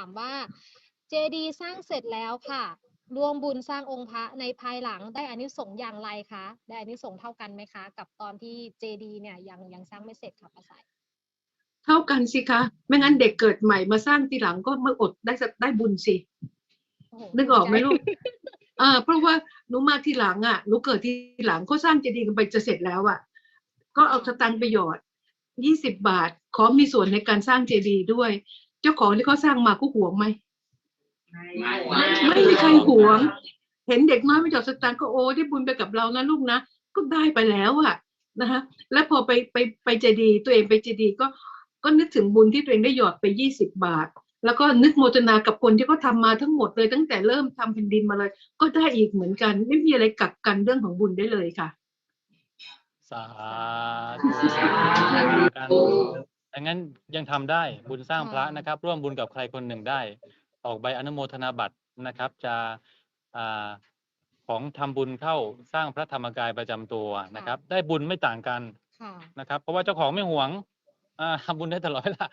ามว่าเจดีย์สร้างเสร็จแล้วค่ะร่วมบุญสร้างองค์พระในภายหลังได้อานิสงส์อย่างไรคะได้อานิสงส์เท่ากันไหมคะ กับตอนที่เจดีย์เนี่ยยังยังสร้างไม่เสร็จค่ะป้าสายเท่ากันสิคะ ไม่งั้นเด็กเกิดใหม่มาสร้างทีหลังก็ไม่อดได้สักได้บุญสิโโหนึกออกไหมใจลูกอ่าเพราะว่าหนูมาทีหลังอะหนูเกิดทีหลังเขาสร้างเจดีย์กันไปจะเสร็จแล้วอะ ก็เอาสตังค์ไปหยอดยี่สิบบาท ขอมีส่วนในการสร้างเจดีย์ด้วย เจ้าของที่เขาสร้างมาก็หวงไหมไม่มีใครหวง เห็นเด็กน้อยไปหยอดสตางค์ก็โอ้ได้บุญไปกับเรานะลูกนะก็ได้ไปแล้วอะนะคะแล้วพอไปไปไปเจดีย์ตัวเองไปเจดีย์ก็ก็นึกถึงบุญที่ตัวเองได้หยอดไปยี่สิบบาท แล้วก็นึกโมทนากับคนที่เขาทำมาทั้งหมดเลย ตั้งแต่เริ่มทำแผ่นดินมาเลย ก็ได้อีกเหมือนกัน ไม่มีอะไรกักกันเรื่องของบุญได้เลยค่ะ สาธุกัน ดังนั้นยังทำได้บุญสร้างพระนะครับ ร่วมบุญกับใครคนหนึ่งได้ ออกใบอนุโมทนาบัตรนะครับ จะอ่าของทำบุญเข้าสร้างพระธรรมกายประจำตัวนะครับ ได้บุญไม่ต่างกันค่ะนะครับ เพราะว่าเจ้าของไม่หวงอ่าทำบุญได้ตลอดเวลา